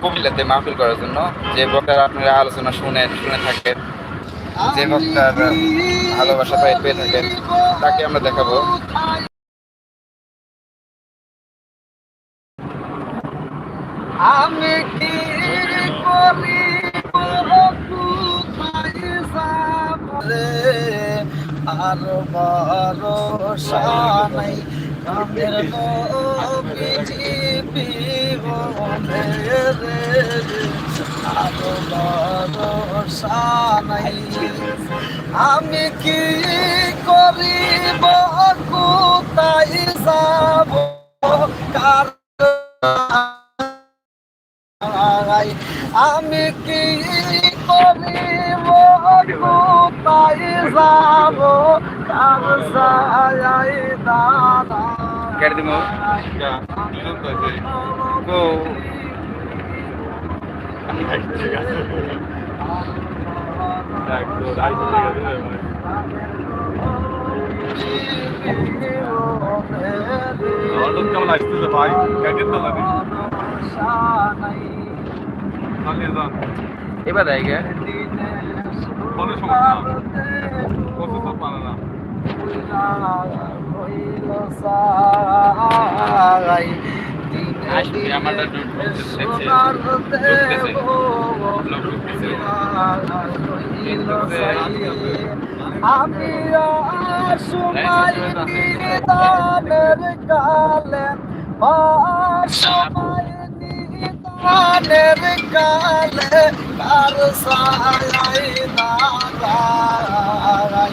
কুমিল্লাতে মাহফিল করার জন্য যে বক্তার আপনারা আলোচনা শুনে শুনে থাকেন, যে বক্তার ভালোবাসা পাই পেয়ে থাকেন, তাকে আমরা দেখাবো। আর নাই। আমি কি করিব কোথায় যাব? আমি কি করিব কোথায় যাব? কার সায়াই দাদা কেটে দিব তো কেমন আসতেছে ভাই গাড়ির তলা চালিয়ে যান এবার দেয় গে কোনো সমস্যা কত তো পারে না লোক ঢুকতেছে। আমি সময় নিদানের কালে সময় নিদানের কালে কার সায়াই দাঁড়াই